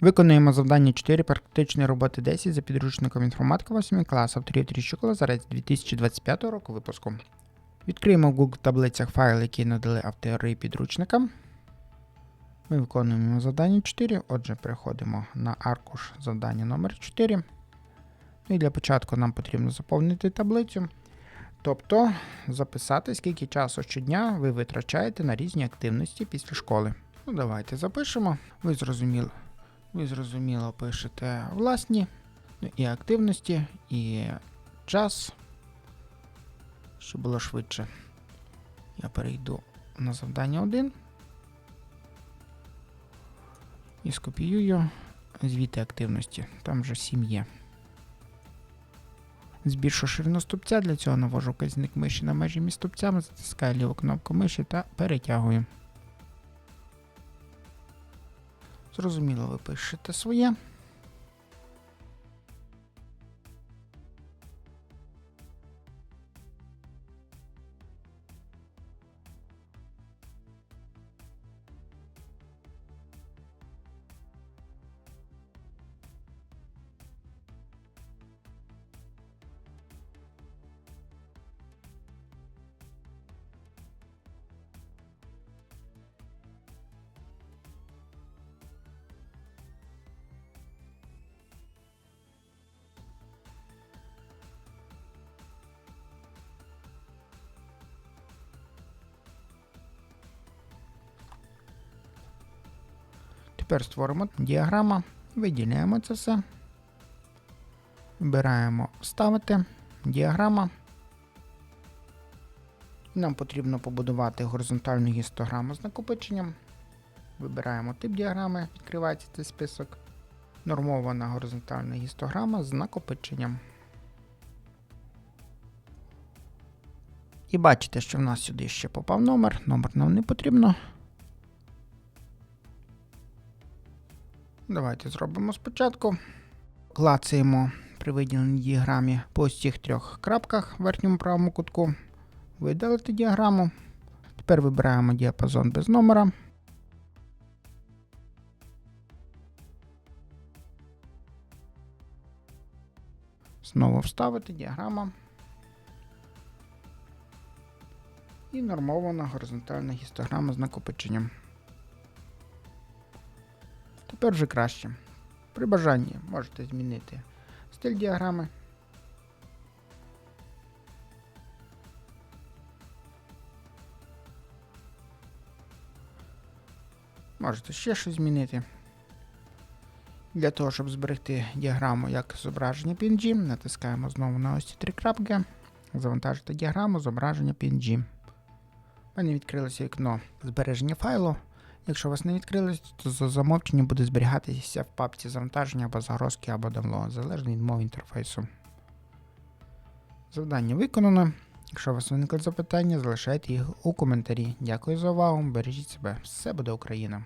Виконуємо завдання 4 практичної роботи 10 за підручником інформатика 8 клас авторів Тріщукола зарець 2025 року випуску. Відкриємо в Google таблицях файл, який надали автори підручника. Ми виконуємо завдання 4. Отже, переходимо на аркуш завдання номер 4. Ну і для початку нам потрібно заповнити таблицю. Тобто записати, скільки часу щодня ви витрачаєте на різні активності після школи. Ну, давайте запишемо. Ви зрозуміли. Ви зрозуміло пишете власні ну, і активності, і час, щоб було швидше. Я перейду на завдання 1 і скопіюю звіти активності. Там вже 7 є. Збільшу ширину стопця, для цього навожу вказівник миші на межі між стопцями, затискаю ліву кнопку миші та перетягую. Зрозуміло, ви пишете своє. Тепер створимо діаграма, виділяємо це все. Вибираємо Вставити, діаграма. Нам потрібно побудувати горизонтальну гістограму з накопиченням. Вибираємо тип діаграми, відкривається цей список. Нормована горизонтальна гістограма з накопиченням. І бачите, що в нас сюди ще попав номер. Номер нам не потрібно. Давайте зробимо спочатку. Клацаємо при виділеній діаграмі по цих трьох крапках в верхньому правому кутку. Видалити діаграму. Тепер вибираємо діапазон без номера. Знову вставити діаграма. І нормована горизонтальна гістограма з накопиченням. Тепер вже краще. При бажанні можете змінити стиль діаграми. Можете ще щось змінити. Для того, щоб зберегти діаграму як зображення PNG, натискаємо знову на ось ці три крапки. Завантажити діаграму зображення PNG. У мене відкрилося вікно збереження файлу. Якщо у вас не відкрилось, то за замовчення буде зберігатися в папці завантаження або загрозки або download, залежно від мови інтерфейсу. Завдання виконано. Якщо у вас виникли запитання, залишайте їх у коментарі. Дякую за увагу, бережіть себе. Все буде Україна!